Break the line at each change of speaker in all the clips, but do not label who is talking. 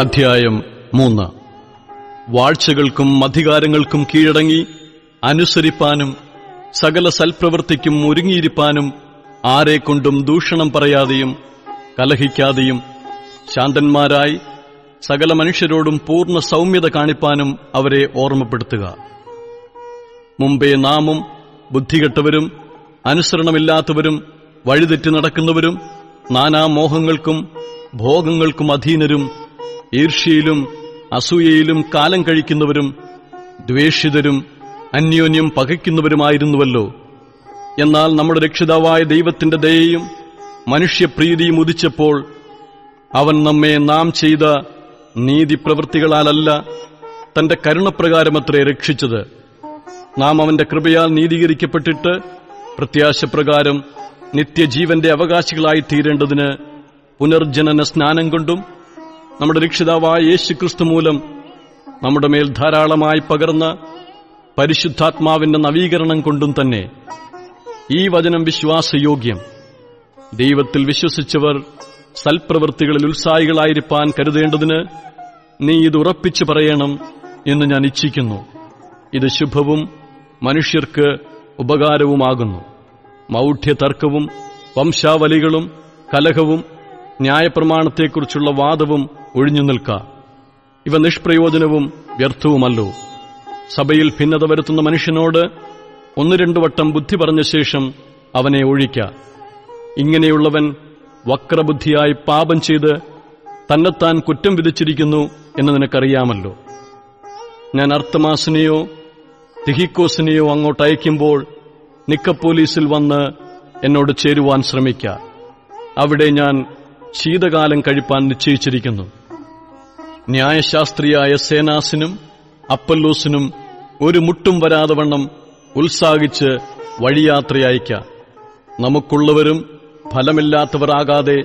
അധ്യായം മൂന്ന്. വാഴ്ചകൾക്കും അധികാരങ്ങൾക്കും കീഴടങ്ങി അനുസരിപ്പാനും സകല സൽപ്രവൃത്തിക്കും ഒരുങ്ങിയിരിപ്പാനും ആരെക്കൊണ്ടും ദൂഷണം പറയാതെയും കലഹിക്കാതെയും ശാന്തന്മാരായി സകല മനുഷ്യരോടും പൂർണ സൗമ്യത കാണിപ്പാനും അവരെ ഓർമ്മപ്പെടുത്തുക. മുമ്പേ നാമും ബുദ്ധികെട്ടവരും അനുസരണമില്ലാത്തവരും വഴിതെറ്റി നടക്കുന്നവരും നാനാമോഹങ്ങൾക്കും ഭോഗങ്ങൾക്കും അധീനരും ഈർഷ്യയിലും അസൂയയിലും കാലം കഴിക്കുന്നവരും ദ്വേഷിതരും അന്യോന്യം പകയ്ക്കുന്നവരുമായിരുന്നുവല്ലോ. എന്നാൽ നമ്മുടെ രക്ഷിതാവായ ദൈവത്തിന്റെ ദയയും മനുഷ്യപ്രീതിയും ഉദിച്ചപ്പോൾ അവൻ നമ്മെ നാം ചെയ്ത നീതിപ്രവൃത്തികളാലല്ല തന്റെ കരുണപ്രകാരമത്രേ രക്ഷിച്ചത്. നാം അവന്റെ കൃപയാൽ നീതീകരിക്കപ്പെട്ടിട്ട് പ്രത്യാശപ്രകാരം നിത്യജീവന്റെ അവകാശികളായി തീരേണ്ടതിന് പുനർജനന സ്നാനം കൊണ്ടും നമ്മുടെ രക്ഷിതാവായ യേശു ക്രിസ്തു മൂലം നമ്മുടെ മേൽ ധാരാളമായി പകർന്ന പരിശുദ്ധാത്മാവിന്റെ നവീകരണം കൊണ്ടും തന്നെ ഈ വചനം വിശ്വാസയോഗ്യം. ദൈവത്തിൽ വിശ്വസിച്ചവർ സൽപ്രവൃത്തികളിൽ ഉത്സാഹികളായിരിക്കാൻ കരുതേണ്ടതിന് നീ ഇത് ഉറപ്പിച്ചു പറയണം എന്ന് ഞാൻ ഇച്ഛിക്കുന്നു. ഇത് ശുഭവും മനുഷ്യർക്ക് ഉപകാരവുമാകുന്നു. മൗഢ്യതർക്കവും വംശാവലികളും കലഹവും ന്യായപ്രമാണത്തെക്കുറിച്ചുള്ള വാദവും ഒഴിഞ്ഞു നിൽക്ക. ഇവ നിഷ്പ്രയോജനവും വ്യർത്ഥവുമല്ലോ. സഭയിൽ ഭിന്നത വരുത്തുന്ന മനുഷ്യനോട് ഒന്ന് രണ്ടു വട്ടം ബുദ്ധി പറഞ്ഞ ശേഷം അവനെ ഒഴിക്ക. ഇങ്ങനെയുള്ളവൻ വക്രബുദ്ധിയായി പാപം ചെയ്ത് തന്നെത്താൻ കുറ്റം വിധിച്ചിരിക്കുന്നു എന്ന് നിനക്കറിയാമല്ലോ. ഞാൻ അർത്ഥമാസിനെയോ തിഹിക്കോസിനെയോ അങ്ങോട്ട് അയക്കുമ്പോൾ നിക്ക പോലീസിൽ വന്ന് എന്നോട് ചേരുവാൻ ശ്രമിക്ക. അവിടെ ഞാൻ ശീതകാലം കഴിപ്പാൻ നിശ്ചയിച്ചിരിക്കുന്നു. ന്യായശാസ്ത്രിയായ സേനാസിനും അപ്പല്ലൂസിനും ഒരു മുട്ടും വരാതെ വണ്ണം ഉത്സാഹിച്ച് വഴിയാത്രയയക്ക. നമുക്കുള്ളവരും ഫലമില്ലാത്തവരാകാതെ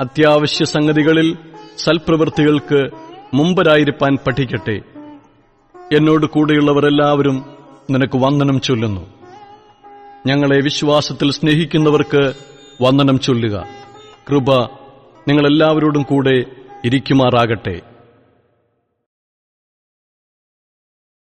അത്യാവശ്യ സംഗതികളിൽ സൽപ്രവൃത്തികൾക്ക് മുമ്പരായിരിക്കാൻ പഠിക്കട്ടെ. എന്നോട് കൂടെയുള്ളവരെല്ലാവരും നിനക്ക് വന്ദനം ചൊല്ലുന്നു. ഞങ്ങളെ വിശ്വാസത്തിൽ സ്നേഹിക്കുന്നവർക്ക് വന്ദനം ചൊല്ലുക. കൃപ നിങ്ങളെല്ലാവരോടും കൂടെ ഇരിക്കുമാറാകട്ടെ.